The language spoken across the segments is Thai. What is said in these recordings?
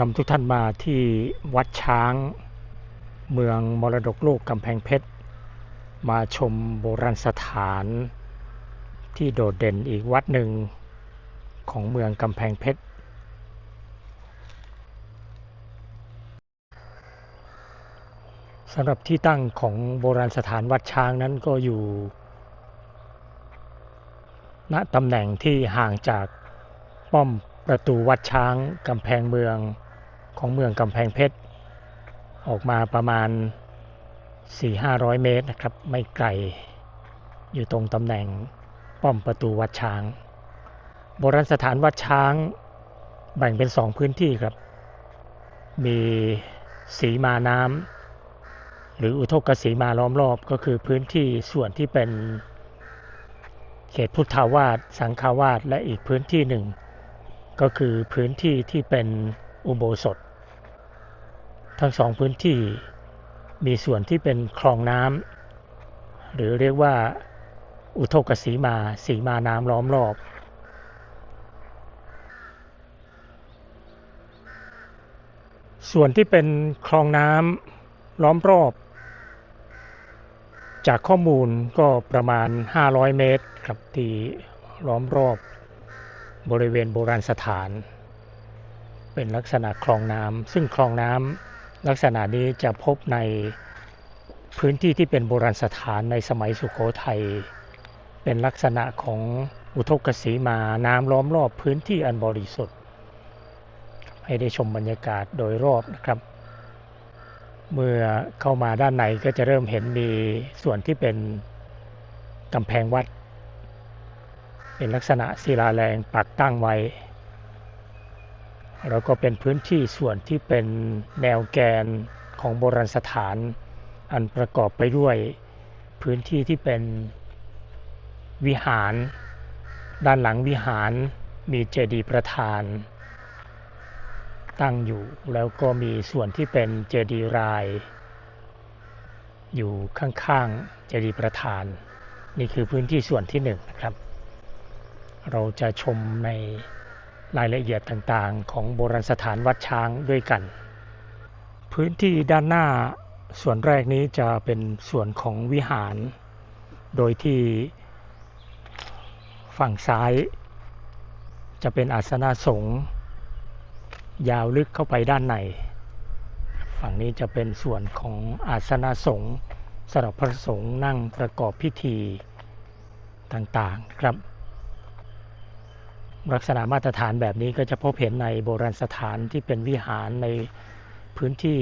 นำทุกท่านมาที่วัดช้าง เมืองมรดกโลกกำแพงเพชร มาชมโบราณสถาน ที่โดดเด่นอีกวัดหนึ่งของเมืองกำแพงเพชร สำหรับที่ตั้งของโบราณสถานวัดช้างนั้นก็อยู่ ณตำแหน่งที่ห่างจากป้อมประตูวัดช้างกำแพงเมือง ของเมืองกำแพงเพชร ออกมาประมาณ 4-500 เมตรนะครับ ไม่ไกล อยู่ตรงตำแหน่งป้อมประตูวัดช้าง โบราณสถานวัดช้างแบ่งเป็นสองพื้นที่ครับ มีสีมาน้ำหรืออุทกสีมาล้อมรอบก็คือพื้นที่ส่วนที่เป็นเขตพุทธาวาสสังฆาวาสและอีกพื้นที่หนึ่ง ก็คือพื้นที่ที่เป็นอุโบสถ ทั้งสองพื้นที่มีส่วนที่เป็นคลองน้ำหรือเรียกว่าอุทกสีมาสีมาน้ำล้อมรอบ ส่วนที่เป็นคลองน้ำล้อมรอบ จากข้อมูลก็ประมาณ 500 เมตรครับที่ล้อมรอบบริเวณโบราณสถาน เป็นลักษณะคลองน้ำซึ่งคลองน้ำ ลักษณะนี้จะพบในพื้นที่ที่เป็นโบราณสถานในสมัยสุขโขทัยเป็นลักษณะของอุทกสีมาน้ำล้อมรอบพื้นที่อันบริสุทธิ์ ให้ได้ชมบรรยากาศโดยรอบนะครับ เมื่อเข้ามาด้านในก็จะเริ่มเห็นมีส่วนที่เป็นกำแพงวัด เป็นลักษณะศิลาแรงปักตั้งไว้ แล้วก็เป็นพื้นที่ส่วนที่เป็นแนวแกนของโบราณสถาน อันประกอบไปด้วยพื้นที่ที่เป็นวิหาร ด้านหลังวิหารมีเจดีย์ประธาน ตั้งอยู่แล้วก็มีส่วนที่เป็นเจดีย์ราย อยู่ข้างๆเจดีย์ประธาน นี่คือพื้นที่ส่วนที่หนึ่งนะครับ เราจะชมใน รายละเอียดต่างๆ ของโบราณสถานวัดช้างด้วยกัน พื้นที่ด้านหน้าส่วนแรกนี้จะเป็นส่วนของวิหาร โดยที่ฝั่งซ้าย จะเป็นอาสนะสงฆ์ยาวลึกเข้าไปด้านใน ฝั่งนี้จะเป็นส่วนของอาสนะสงฆ์สำหรับพระสงฆ์นั่งประกอบพิธีต่างๆครับ ลักษณะมาตรฐานแบบนี้ก็จะพบเห็นในโบราณสถานที่เป็นวิหารในพื้นที่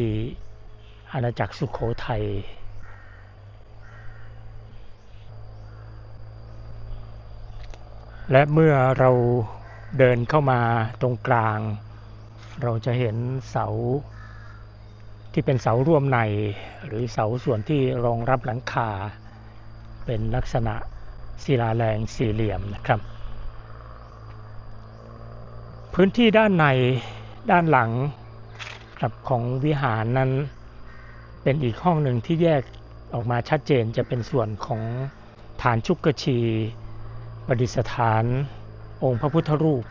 อาณาจักรสุขโขทัยและเมื่อเราเดินเข้ามาตรงกลาง เราจะเห็นเสาที่เป็นเสาร่วมใน หรือเสาส่วนที่รองรับหลังคา เป็นลักษณะศิลาแรงสี่เหลี่ยมนะครับ พื้นที่ด้านในด้านหลังครับของวิหารนั้น เป็นอีกห้องหนึ่งที่แยกออกมาชัดเจนจะเป็นส่วนของฐานชุกกชีประดิษฐานองค์พระพุทธรูป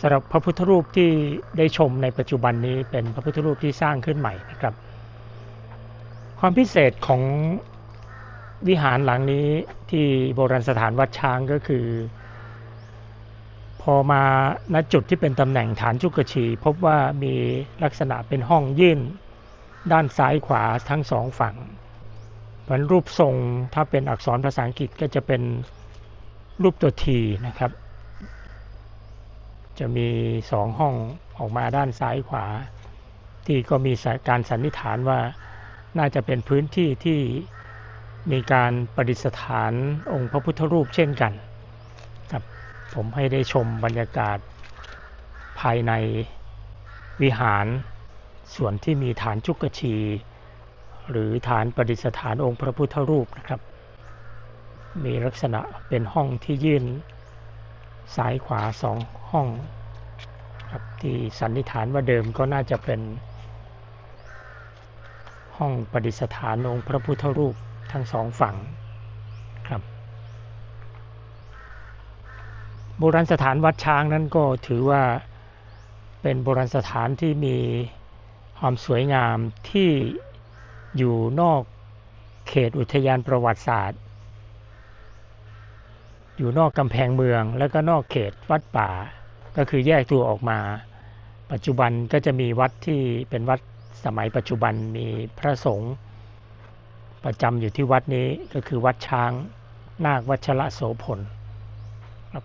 สำหรับพระพุทธรูปที่ได้ชมในปัจจุบันนี้เป็นพระพุทธรูปที่สร้างขึ้นใหม่นะครับ ความพิเศษของวิหารหลังนี้ที่โบราณสถานวัดช้างก็คือ พอมาณจุดที่เป็นตำแหน่งฐานจุกชี พบว่ามีลักษณะเป็นห้องยื่น ด้านซ้ายขวาทั้งสองฝั่งมันรูปทรงถ้าเป็นอักษรภาษาอังกฤษก็จะเป็นรูปตัวทีนะครับ จะมีสองห้องออกมาด้านซ้ายขวา ที่ก็มีการสันนิษฐานว่าน่าจะเป็นพื้นที่ที่มีการประดิษฐานองค์พระพุทธรูปเช่นกัน ผมให้ได้ชมบรรยากาศภายในวิหารส่วนที่มีฐานจุกชี หรือฐานประดิษฐานองค์พระพุทธรูปนะครับ มีลักษณะเป็นห้องที่ยื่นซ้ายขวาสองห้องครับที่สันนิษฐานว่าเดิมก็น่าจะเป็น ห้องประดิษฐานองค์พระพุทธรูปทั้งสองฝั่งครับ โบราณสถานวัดช้างนั้นก็ถือว่าเป็นโบราณสถานที่มีความสวยงามที่อยู่นอกเขตอุทยานประวัติศาสตร์ อยู่นอกกำแพงเมืองแล้วก็นอกเขตวัดป่า ก็คือแยกตัวออกมา ปัจจุบันก็จะมีวัดที่เป็นวัดสมัยปัจจุบันมีพระสงฆ์ประจำอยู่ที่วัดนี้ก็คือวัดช้าง นาควัชระโสพลครับ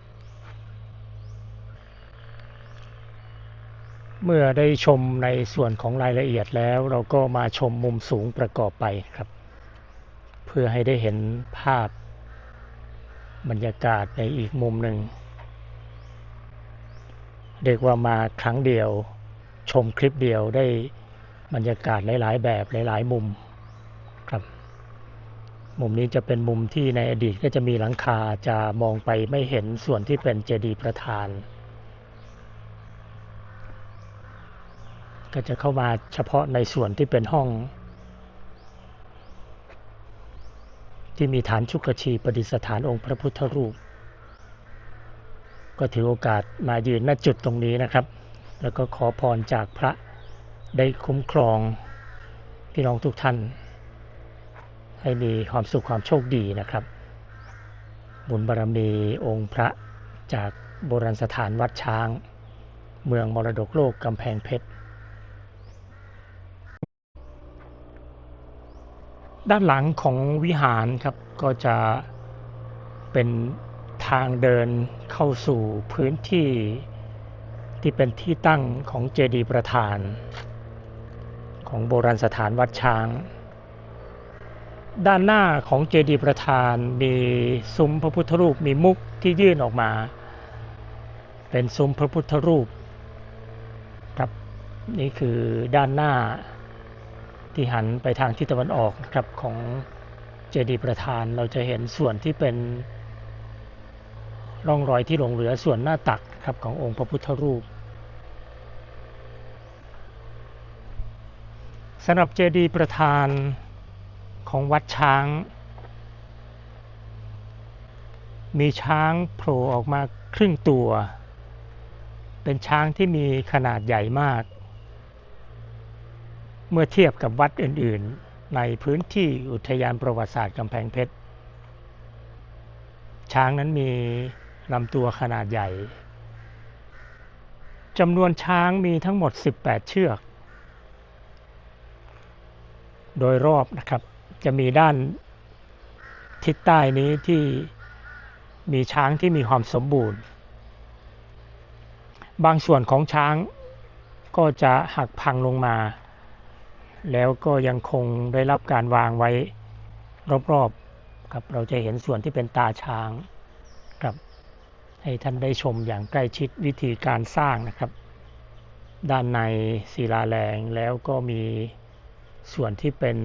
เมื่อได้ชมในส่วนของรายละเอียดแล้วเราก็มาชมมุมสูงประกอบไปครับ เพื่อให้ได้เห็นภาพบรรยากาศในอีกมุมหนึ่ง เรียกว่ามาครั้งเดียว ชมคลิปเดียวได้บรรยากาศหลาย ๆ แบบหลาย ๆ มุมครับ มุมนี้จะเป็นมุมที่ในอดีตก็จะมีหลังคาจะมองไปไม่เห็นส่วนที่เป็นเจดีย์ประธาน ก็จะเข้ามาเฉพาะในส่วนที่เป็นห้อง ที่มีฐานชุกชีประดิษฐานองค์พระพุทธรูป ก็ถือโอกาสมายืนณจุดตรงนี้นะครับ แล้วก็ขอพรจากพระได้คุ้มครองพี่น้องทุกท่าน ให้มีความสุขความโชคดีนะครับ บุญบารมีองค์พระจากโบราณสถานวัดช้าง เมืองมรดกโลกกำแพงเพชร ด้านหลังของวิหารครับก็จะเป็นทางเดินเข้าสู่พื้นที่ที่เป็นที่ตั้งของเจดีย์ประธาน ของโบราณสถานวัดช้าง ด้านหน้าของเจดีย์ประธานมีซุ้มพระพุทธรูปมีมุกที่ยื่นออกมา เป็นซุ้มพระพุทธรูปครับนี่คือด้านหน้า ที่หันไปทางทิศตะวันออกนะครับของเจดีย์ประธานเราจะเห็นส่วนที่เป็นร่องรอยที่หลงเหลือส่วนหน้าตักครับขององค์พระพุทธรูปสำหรับเจดีย์ประธานของวัดช้าง มีช้างโผล่ออกมาครึ่งตัว เป็นช้างที่มีขนาดใหญ่มาก เมื่อเทียบกับวัดอื่น ๆ ในพื้นที่อุทยานประวัติศาสตร์กำแพงเพชร ช้างนั้นมีลำตัวขนาดใหญ่จำนวนช้างมีทั้งหมด 18 เชือก โดยรอบนะครับ จะมีด้านทิศใต้นี้ที่มีช้างที่มีความสมบูรณ์ บางส่วนของช้างก็จะหักพังลงมา แล้วก็ยังคงได้รับการวางไว้รอบๆครับเราจะเห็นส่วนที่เป็นตาช้างครับให้ท่านได้ชมอย่างใกล้ชิดวิธีการสร้างนะครับ ด้านในศิลาแรงแล้วก็มีส่วนที่เป็น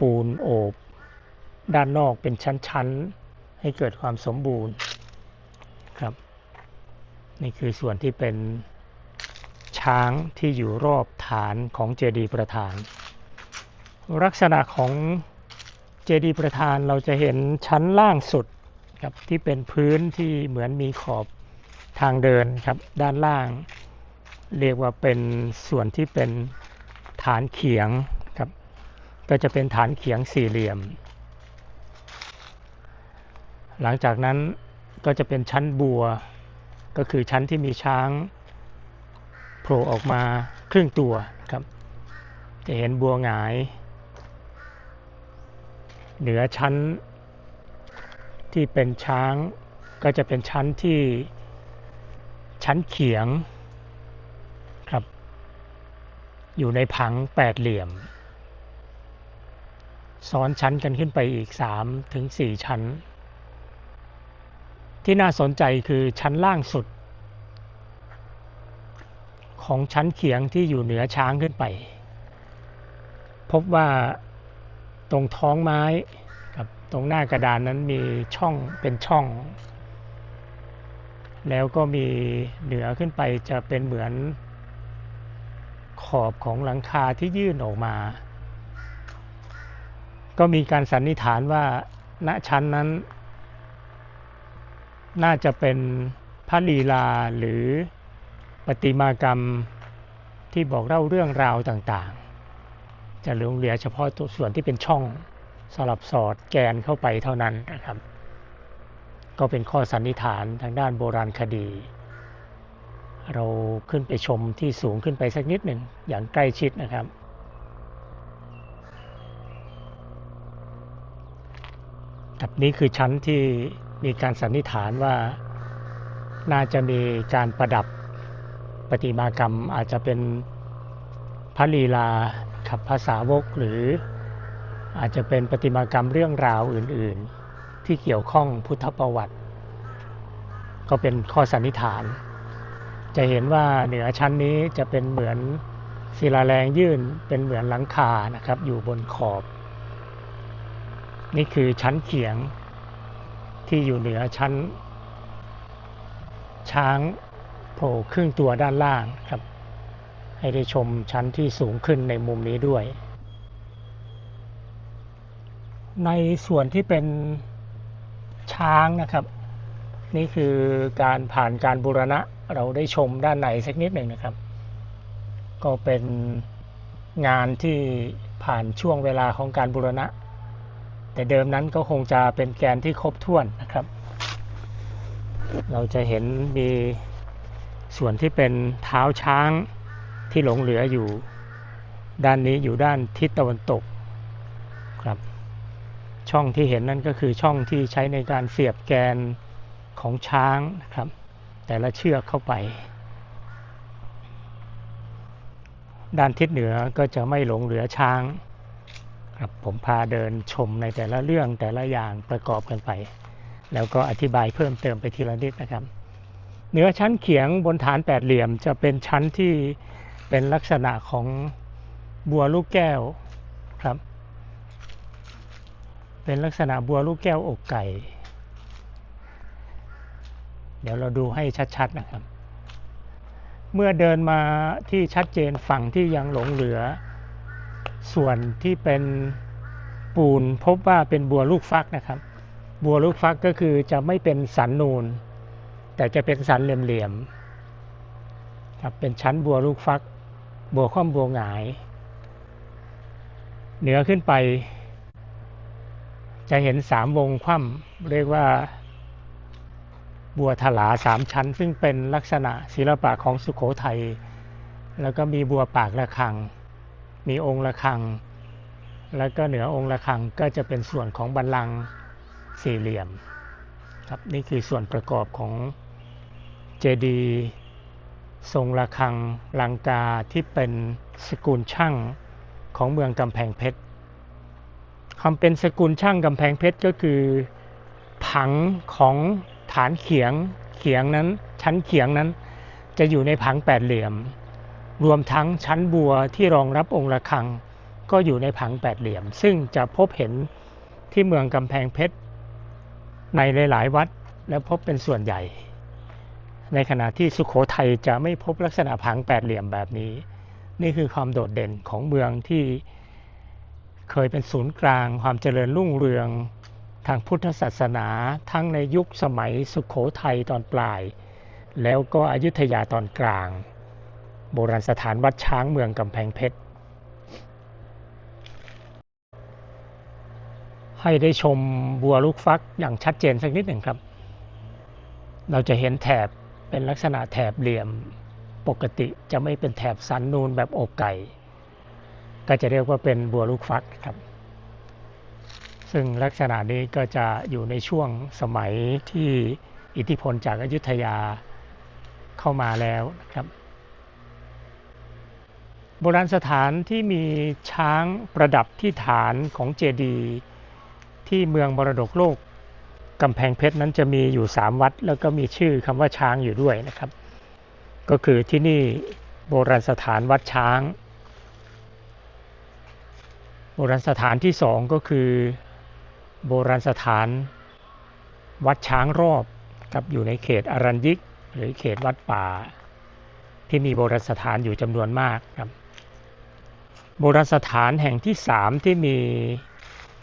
ปูนโอบด้านนอกเป็นชั้นๆ ให้เกิดความสมบูรณ์ครับ นี่คือส่วนที่เป็น ช้างที่อยู่รอบฐานของเจดีย์ประธาน ลักษณะของเจดีย์ประธานเราจะเห็นชั้นล่างสุดครับที่เป็นพื้นที่เหมือนมีขอบทางเดินครับด้านล่าง เรียกว่าเป็นส่วนที่เป็นฐานเขียงครับก็จะเป็นฐานเขียงสี่เหลี่ยม หลังจากนั้นก็จะเป็นชั้นบัว ก็คือชั้นที่มีช้าง ผล่ออกมาครึ่งตัวครับ จะเห็นบัวหงาย เหนือชั้นที่เป็นช้างก็จะเป็นชั้นที่ชั้นเขียงครับ อยู่ในผังแปดเหลี่ยม ซ้อนชั้นกันขึ้นไปอีก3ถึง4ชั้น ที่น่าสนใจคือชั้นล่างสุด ของชั้นเขียงที่อยู่เหนือช้างขึ้นไป พบว่าตรงท้องไม้กับตรงหน้ากระดานนั้นมีช่องเป็นช่อง แล้วก็มีเหนือขึ้นไปจะเป็นเหมือนขอบของหลังคาที่ยื่นออกมา ก็มีการสันนิษฐานว่าณชั้นนั้น น่าจะเป็นพระลีลาหรือ ประติมากรรมที่บอกเล่าเรื่องราวต่างๆ จะหลงเหลือเฉพาะตัวส่วนที่เป็นช่องสลับสอดแกนเข้าไปเท่านั้นนะครับ ก็เป็นข้อสันนิษฐานทางด้านโบราณคดี เราขึ้นไปชมที่สูงขึ้นไปสักนิดหนึ่งอย่างใกล้ชิดนะครับครับนี่คือชั้นที่มีการสันนิษฐานว่าน่าจะมีการประดับ ประติมากรรมอาจจะเป็นพระลีลาขับภาษาวกหรืออาจจะเป็นประติมากรรมเรื่องราวอื่นๆ ที่เกี่ยวข้องพุทธประวัติ ก็เป็นข้อสันนิษฐาน จะเห็นว่าเหนือชั้นนี้จะเป็นเหมือนศิลาแรงยื่นเป็นเหมือนหลังคานะครับอยู่บนขอบ นี่คือชั้นเขียงที่อยู่เหนือชั้น ช้าง โผล่ครึ่งตัวด้านล่างครับ ให้ได้ชมชั้นที่สูงขึ้นในมุมนี้ด้วย ในส่วนที่เป็นช้างนะครับ นี่คือการผ่านการบูรณะเราได้ชมด้านในสักนิดหนึ่งนะครับ ก็เป็นงานที่ผ่านช่วงเวลาของการบูรณะ แต่เดิมนั้นก็คงจะเป็นแกนที่ครบถ้วนนะครับ เราจะเห็นมี ส่วนที่เป็นเท้าช้างที่หลงเหลืออยู่ ด้านนี้อยู่ด้านทิศตะวันตกครับ ช่องที่เห็นนั่นก็คือช่องที่ใช้ในการเสียบแกนของช้างนะครับ แต่ละเชือกเข้าไป ด้านทิศเหนือก็จะไม่หลงเหลือช้างครับผมพาเดินชมในแต่ละเรื่องแต่ละอย่างประกอบกันไป แล้วก็อธิบายเพิ่มเติมไปทีละนิดนะครับ เหนือชั้นเขียงบนฐานแปดเหลี่ยมจะเป็นชั้นที่เป็นลักษณะของบัวลูกแก้วครับ เป็นลักษณะบัวลูกแก้วอกไก่ เดี๋ยวเราดูให้ชัดๆนะครับ เมื่อเดินมาที่ชัดเจนฝั่งที่ยังหลงเหลือ ส่วนที่เป็นปูนพบว่าเป็นบัวลูกฟักนะครับ บัวลูกฟักก็คือจะไม่เป็นสันนูน แต่จะเป็นสันเหลี่ยมๆครับเป็นชั้นบัวลูกฟัก บัวคว่ำบัวหงาย เหนือขึ้นไป จะเห็นสามวงคว่ำเรียกว่าบัวถลาสามชั้น ซึ่งเป็นลักษณะศิลปะของสุขโขทัย แล้วก็มีบัวปากระฆัง มีองค์ระฆัง แล้วก็เหนือองค์ระฆังก็จะเป็นส่วนของบัลลังสี่เหลี่ยมครับนี่คือส่วนประกอบของ เจดีย์ทรงระฆังลังกาที่เป็นสกุลช่างของเมืองกำแพงเพชรคำเป็นสกุลช่างกำแพงเพชรก็คือ ผังของฐานเขียงเขียงนั้นชั้นเขียงนั้น จะอยู่ในผังแปดเหลี่ยม รวมทั้งชั้นบัวที่รองรับองค์ระฆัง ก็อยู่ในผังแปดเหลี่ยม ซึ่งจะพบเห็นที่เมืองกำแพงเพชรในหลาย ๆ วัดและพบเป็นส่วนใหญ่ ในขณะที่สุขโขทัยจะไม่พบลักษณะผังแปดเหลี่ยมแบบนี้ นี่คือความโดดเด่นของเมืองที่เคยเป็นศูนย์กลาง ความเจริญรุ่งเรืองทางพุทธศาสนา ทั้งในยุคสมัยสุขโขทัยตอนปลาย แล้วก็อยุธยาตอนกลาง โบราณสถานวัดช้างเมืองกำแพงเพชรให้ได้ชมบัวลูกฟักอย่างชัดเจนสักนิดหนึ่งครับ เราจะเห็นแถบ เป็นลักษณะแถบเหลี่ยมปกติจะไม่เป็นแถบสันนูนแบบอกไก่ ก็จะเรียกว่าเป็นบัวลูกฟักครับ ซึ่งลักษณะนี้ก็จะอยู่ในช่วงสมัยที่อิทธิพลจากอายุทยาเข้ามาแล้วนะครับโบราณสถานที่มีช้างประดับที่ฐานของเจดีย์ที่เมืองมรดกโลก กำแพงเพชรนั้นจะมีอยู่ 3 วัด แล้วก็มีชื่อคำว่าช้างอยู่ด้วยนะครับ ก็คือที่นี่โบราณสถานวัดช้าง โบราณสถานที่สองก็คือ โบราณสถานวัดช้างรอบกับอยู่ในเขตอรัญยิก หรือเขตวัดป่า ที่มีโบราณสถานอยู่จำนวนมากครับโบราณสถานแห่งที่สามที่มี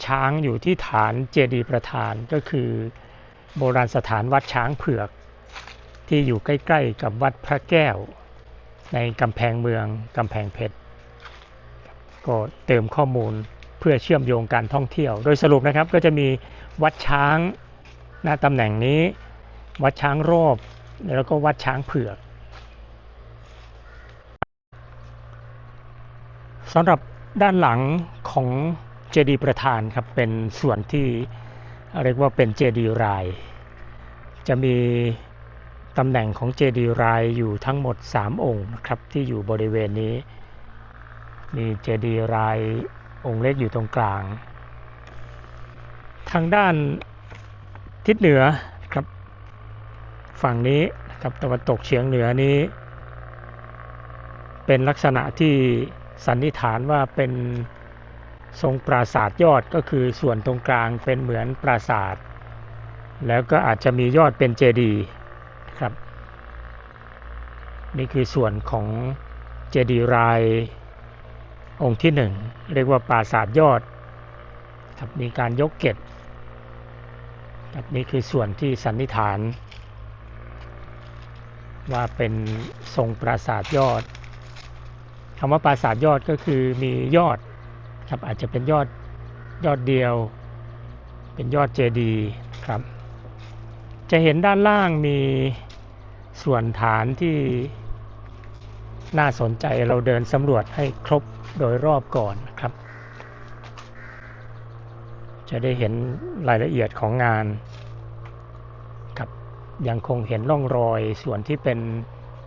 ช้างอยู่ที่ฐานเจดีย์ประธานก็คือโบราณสถานวัดช้างเผือก ที่อยู่ใกล้ ๆ กับวัดพระแก้ว ในกำแพงเมืองกำแพงเพชรก็เติมข้อมูลเพื่อเชื่อมโยงการท่องเที่ยว โดยสรุปนะครับก็จะมีวัดช้างหน้าตำแหน่งนี้ วัดช้างรอบแล้วก็วัดช้างเผือกสำหรับด้านหลังของ เจดีย์ประธานครับเป็นส่วนที่เรียกว่าเป็นเจดีย์ราย จะมีตำแหน่งของเจดีย์รายอยู่ทั้งหมด 3 องค์นะครับที่อยู่บริเวณนี้มีเจดีย์รายองค์เล็กอยู่ตรงกลาง ทางด้านทิศเหนือครับฝั่งนี้นะครับตะวันตกเฉียงเหนือนี้ เป็นลักษณะที่สันนิษฐานว่าเป็น ทรงปราสาทยอดก็คือส่วนตรงกลางเป็นเหมือนปราสาท แล้วก็อาจจะมียอดเป็นเจดีย์ครับ นี่คือส่วนของเจดีย์รายองค์ที่หนึ่งเรียกว่าปราสาทยอดครับมีการยกเกตครับนี่คือส่วนที่สันนิษฐาน ว่าเป็นทรงปราสาทยอดคำว่าปราสาทยอดก็คือมียอด ครับอาจจะเป็นยอดยอดเดียว เป็นยอดเจดีครับ จะเห็นด้านล่างมีส่วนฐานที่น่าสนใจเราเดินสำรวจให้ครบโดยรอบก่อนครับ จะได้เห็นรายละเอียดของงานครับยังคงเห็นร่องรอยส่วนที่เป็น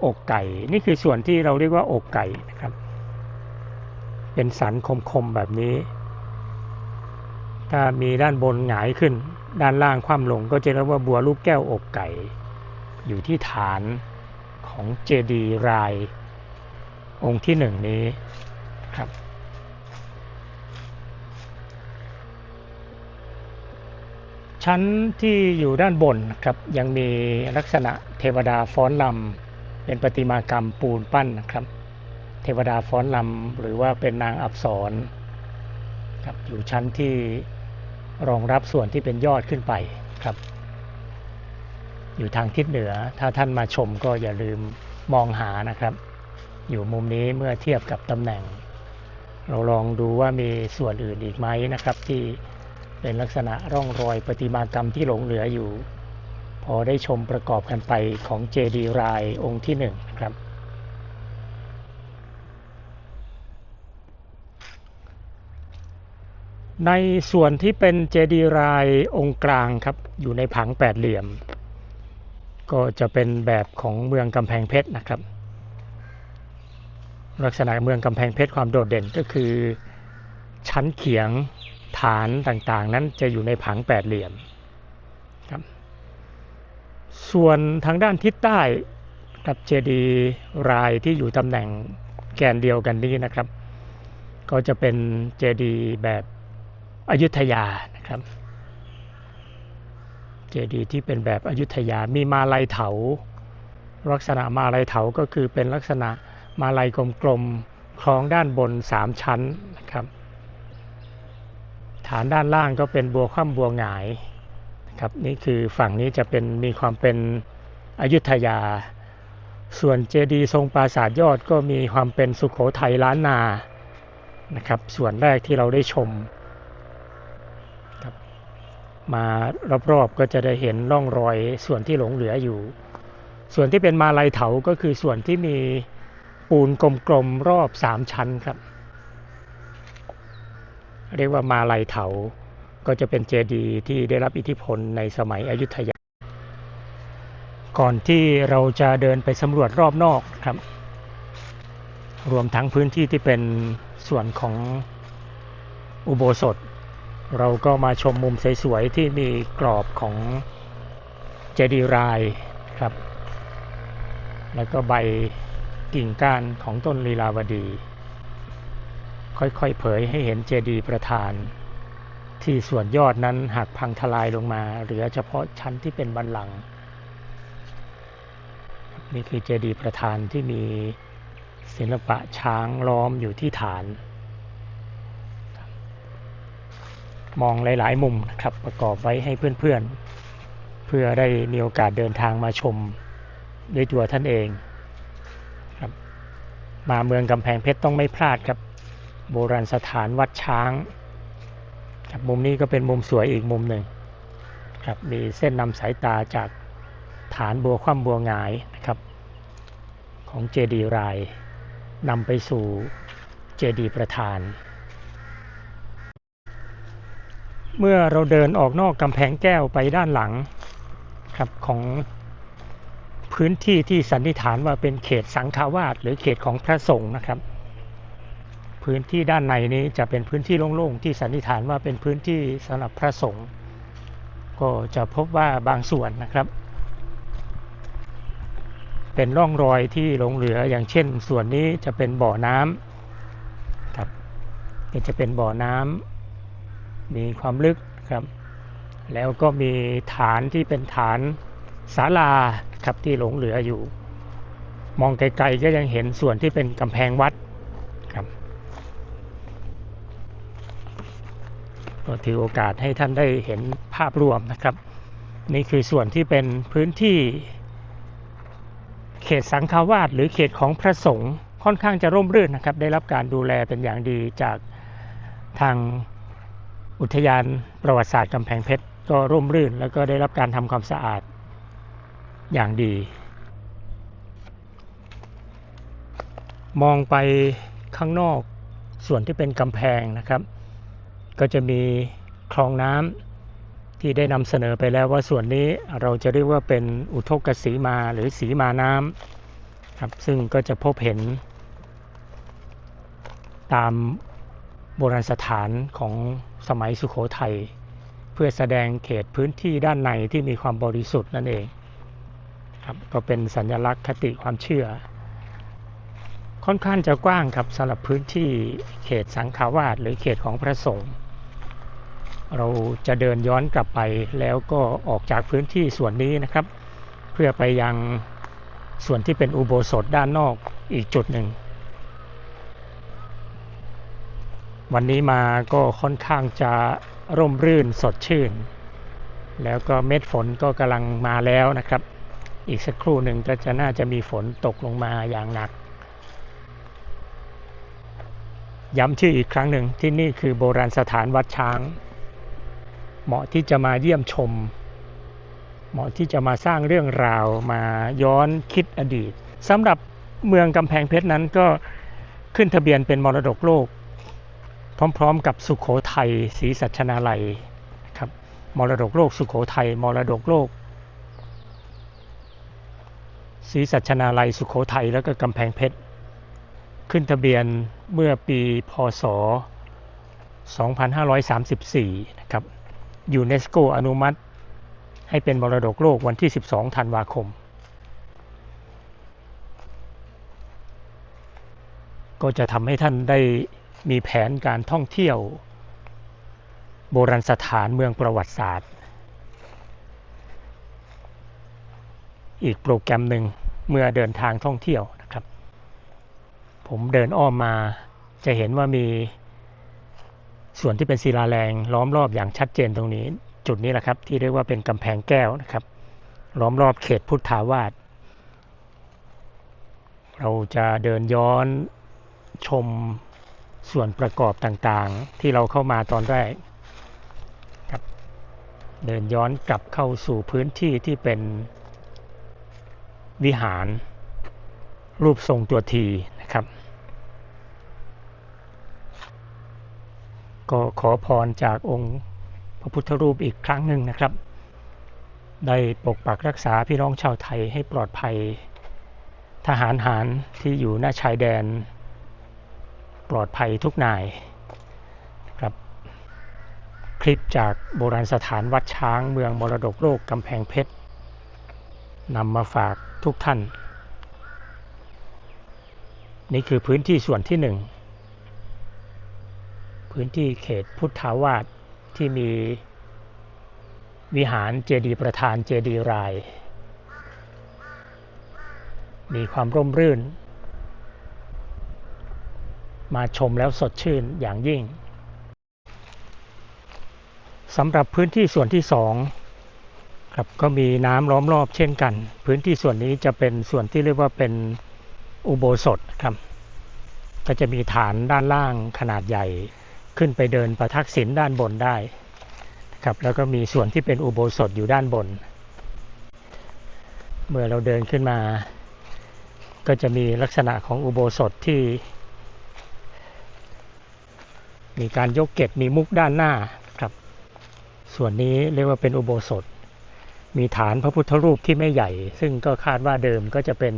อกไก่ นี่คือส่วนที่เราเรียกว่าอกไก่นะครับ เป็นสันคมๆแบบนี้ ถ้ามีด้านบนหงายขึ้น ด้านล่างคว่ำลงก็จะเรียกว่าบัวลูกแก้วอกไก่ อยู่ที่ฐานของเจดีย์ราย องค์ที่หนึ่งนี้ครับชั้นที่อยู่ด้านบนครับยังมีลักษณะเทวดาฟ้อนลำเป็นประติมากรรมปูนปั้นนะครับ เทวดาฟ้อนลำหรือว่าเป็นนางอับสรครับอยู่ชั้นที่รองรับส่วนที่เป็นยอดขึ้นไปครับ อยู่ทางทิศเหนือ ถ้าท่านมาชมก็อย่าลืมมองหานะครับ อยู่มุมนี้เมื่อเทียบกับตำแหน่ง เราลองดูว่ามีส่วนอื่นอีกไหมนะครับ ที่เป็นลักษณะร่องรอยประติมากรรมที่หลงเหลืออยู่ พอได้ชมประกอบกันไปของเจดีย์รายองค์ที่หนึ่งครับ ในส่วนที่เป็นเจดีย์รายองค์กลางครับ อยู่ในผังแปดเหลี่ยม ก็จะเป็นแบบของเมืองกำแพงเพชรนะครับ ลักษณะเมืองกำแพงเพชรความโดดเด่นก็คือ ชั้นเขียงฐานต่างๆ นั้นจะอยู่ในผังแปดเหลี่ยมครับ ส่วนทางด้านทิศใต้กับเจดีย์รายที่อยู่ตำแหน่งแกนเดียวกันนี้นะครับ ก็จะเป็นเจดีย์แบบ อยุธยานะครับ เจดีย์ที่เป็นแบบอยุธยามีมาลัยเถา ลักษณะมาลัยเถาก็คือเป็นลักษณะมาลัยกลมๆคล้องด้านบนสามชั้นนะครับ ฐานด้านล่างก็เป็นบัวคว่ำบัวหงายครับนี่คือฝั่งนี้จะเป็นมีความเป็นอยุธยา ส่วนเจดีย์ทรงปราสาทยอดก็มีความเป็นสุขโขทัยล้านนานะครับ ส่วนแรกที่เราได้ชม มารอบๆก็จะได้เห็นร่องรอยส่วนที่หลงเหลืออยู่ ส่วนที่เป็นมาลัยเถาก็คือส่วนที่มีปูนกลมๆรอบสามชั้นครับ เรียกว่ามาลัยเถาก็จะเป็นเจดีย์ที่ได้รับอิทธิพลในสมัยอยุธยา ก่อนที่เราจะเดินไปสำรวจรอบนอกครับ รวมทั้งพื้นที่ที่เป็นส่วนของอุโบสถ เราก็มาชมมุมสวยๆที่มีกรอบของเจดีย์รายครับ แล้วก็ใบกิ่งก้านของต้นลีลาวดี ค่อยๆเผยให้เห็นเจดีย์ประธาน ที่ส่วนยอดนั้นหักพังทลายลงมา เหลือเฉพาะชั้นที่เป็นบันลัง นี่คือเจดีย์ประธานที่มีศิลปะช้างล้อมอยู่ที่ฐาน มองหลาย ๆ มุมนะครับประกอบไว้ให้เพื่อน ๆ เพื่อได้มีโอกาสเดินทางมาชมด้วยตัวท่านเองครับมาเมืองกำแพงเพชรต้องไม่พลาดครับ โบราณสถานวัดช้างครับมุมนี้ก็เป็นมุมสวยอีกมุมหนึ่งครับมีเส้นนำสายตาจากฐานบัวคว่ำบัวหงายนะครับของเจดีย์รายนำไปสู่เจดีย์ประธาน เมื่อเราเดินออกนอกกำแพงแก้วไปด้านหลังครับของพื้นที่ที่สันนิษฐานว่าเป็นเขตสังฆาวาสหรือเขตของพระสงฆ์นะครับ พื้นที่ด้านในนี้จะเป็นพื้นที่โล่งๆที่สันนิษฐานว่าเป็นพื้นที่สำหรับพระสงฆ์ก็จะพบว่าบางส่วนนะครับ เป็นร่องรอยที่หลงเหลืออย่างเช่น ส่วนนี้จะเป็นบ่อน้ำครับนี่จะเป็นบ่อน้ำ มีความลึกครับ แล้วก็มีฐานที่เป็นฐานศาลาครับที่หลงเหลืออยู่ มองไกลๆก็ยังเห็นส่วนที่เป็นกำแพงวัดครับก็ถือโอกาสให้ท่านได้เห็นภาพรวมนะครับ นี่คือส่วนที่เป็นพื้นที่เขตสังฆาวาสหรือเขตของพระสงฆ์ค่อนข้างจะร่มรื่นนะครับ ได้รับการดูแลเป็นอย่างดีจากทาง อุทยานประวัติศาสตร์กำแพงเพชรก็ร่มรื่น แล้วก็ได้รับการทำความสะอาดอย่างดี มองไปข้างนอกส่วนที่เป็นกำแพงนะครับ ก็จะมีคลองน้ำที่ได้นำเสนอไปแล้วว่าส่วนนี้เราจะเรียกว่าเป็นอุทกสีมาหรือสีมาน้ำครับซึ่งก็จะพบเห็น ตามโบราณสถานของ สมัยสุขโขทัยเพื่อแสดงเขตพื้นที่ด้านในที่มีความบริสุทธิ์นั่นเองครับก็เป็นสัญลักษณ์คติความเชื่อ ค่อนข้างจะกว้างครับสำหรับพื้นที่เขตสังฆาวาสหรือเขตของพระสงฆ์เราจะเดินย้อนกลับไปแล้วก็ออกจากพื้นที่ส่วนนี้นะครับ เพื่อไปยังส่วนที่เป็นอุโบสถด้านนอกอีกจุดหนึ่ง วันนี้มาก็ค่อนข้างจะร่มรื่นสดชื่น แล้วก็เม็ดฝนก็กำลังมาแล้วนะครับ อีกสักครู่หนึ่งก็จะน่าจะมีฝนตกลงมาอย่างหนัก ย้ำชื่ออีกครั้งหนึ่งที่นี่คือโบราณสถานวัดช้าง เหมาะที่จะมาเยี่ยมชม เหมาะที่จะมาสร้างเรื่องราวมาย้อนคิดอดีตสำหรับเมืองกำแพงเพชรนั้นก็ขึ้นทะเบียนเป็นมรดกโลก พร้อมๆ กับสุขโขทัยศรีสัชนาลัยครับมรดกโลกสุขโขทัยมรดกโลกศรีสัชนาลัยสุขโขทัยแล้วก็กำแพงเพชร ขึ้นทะเบียนเมื่อปีพศ 2534 นะครับยูเนสโกอนุมัติ ให้เป็นมรดกโลกวันที่ 12 ธันวาคม ก็จะทำให้ท่านได้ มีแผนการท่องเที่ยว โบราณสถานเมืองประวัติศาสตร์ อีกโปรแกรมหนึ่งเมื่อเดินทางท่องเที่ยวนะครับ ผมเดินอ้อมมาจะเห็นว่ามีส่วนที่เป็นศิลาแรงล้อมรอบอย่างชัดเจนตรงนี้ จุดนี้แหละครับที่เรียกว่าเป็นกำแพงแก้วนะครับ ล้อมรอบเขตพุทธาวาสเราจะเดินย้อนชม ส่วนประกอบต่างๆที่เราเข้ามาตอนแรกครับเดินย้อนกลับเข้าสู่พื้นที่ที่เป็นวิหาร รูปทรงตัวทีนะครับ ก็ขอพรจากองค์พระพุทธรูปอีกครั้งหนึ่งนะครับ ได้ปกปักรักษาพี่น้องชาวไทยให้ปลอดภัยทหารหารที่อยู่หน้าชายแดน ปลอดภัยทุกนายครับ คลิปจากโบราณสถานวัดช้างเมืองมรดกโลกกำแพงเพชรนำมาฝากทุกท่าน นี่คือพื้นที่ส่วนที่หนึ่งพื้นที่เขตพุทธาวาสที่มีวิหารเจดีย์ประธานเจดีย์ราย มีความร่มรื่น มาชมแล้วสดชื่นอย่างยิ่งสำหรับพื้นที่ส่วนที่สองครับก็มีน้ำล้อมรอบเช่นกัน พื้นที่ส่วนนี้จะเป็นส่วนที่เรียกว่าเป็นอุโบสถครับ ก็จะมีฐานด้านล่างขนาดใหญ่ ขึ้นไปเดินประทักษิณด้านบนได้ครับแล้วก็มีส่วนที่เป็นอุโบสถอยู่ด้านบน เมื่อเราเดินขึ้นมา ก็จะมีลักษณะของอุโบสถที่ มีการยกเก็บมีมุกด้านหน้าครับ ส่วนนี้เรียกว่าเป็นอุโบสถ มีฐานพระพุทธรูปที่ไม่ใหญ่ ซึ่งก็คาดว่าเดิมก็จะเป็น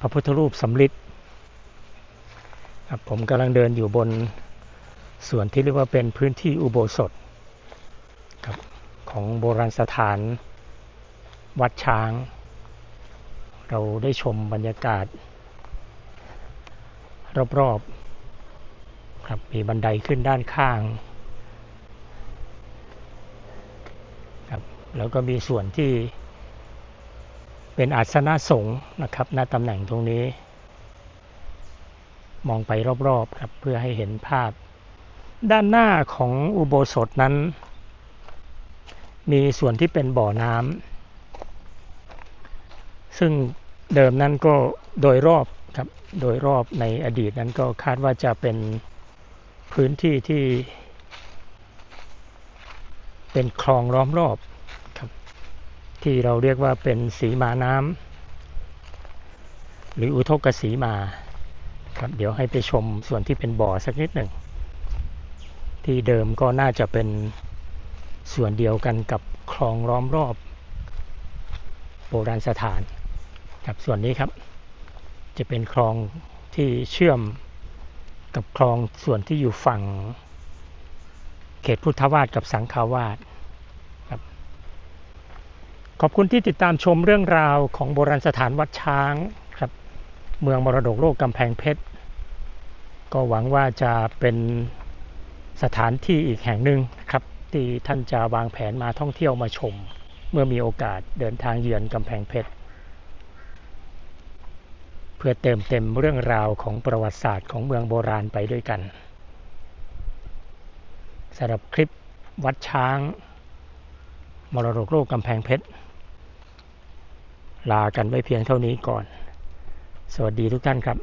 พระพุทธรูปสำริดครับผมกำลังเดินอยู่บนส่วนที่เรียกว่าเป็นพื้นที่อุโบสถครับของโบราณสถานวัดช้าง เราได้ชมบรรยากาศ รอบๆ ครับมีบันไดขึ้นด้านข้างครับแล้วก็มีส่วนที่เป็นอาสนะสงฆ์นะครับณตำแหน่งตรงนี้ มองไปรอบๆครับเพื่อให้เห็นภาพ ด้านหน้าของอุโบสถนั้น มีส่วนที่เป็นบ่อน้ำซึ่งเดิมนั้นก็โดยรอบครับ โดยรอบในอดีตนั้นก็คาดว่าจะเป็น พื้นที่ที่ เป็นคลองล้อมรอบครับ ที่เราเรียกว่าเป็นสีมาน้ำหรืออุทกสีมาครับเดี๋ยวให้ไปชมส่วนที่เป็นบ่อสักนิดหนึ่ง ที่เดิมก็น่าจะเป็นส่วนเดียวกันกับคลองล้อมรอบ โบราณสถานครับส่วนนี้ครับ จะเป็นคลองที่เชื่อม กับคลองส่วนที่อยู่ฝั่ง เขตพุทธวาสกับสังฆาวาสครับขอบคุณที่ติดตามชมเรื่องราวของโบราณสถานวัดช้างครับ เมืองมรดกโลกกำแพงเพชร ก็หวังว่าจะเป็นสถานที่อีกแห่งหนึ่งครับ ที่ท่านจะวางแผนมาท่องเที่ยวมาชม เมื่อมีโอกาสเดินทางเยือนกำแพงเพชร เพื่อเติมเต็มเรื่องราวของประวัติศาสตร์ของเมืองโบราณไปด้วยกันสำหรับคลิปวัดช้าง มรดกโลกกำแพงเพชร ลากันไว้เพียงเท่านี้ก่อน สวัสดีทุกท่านครับ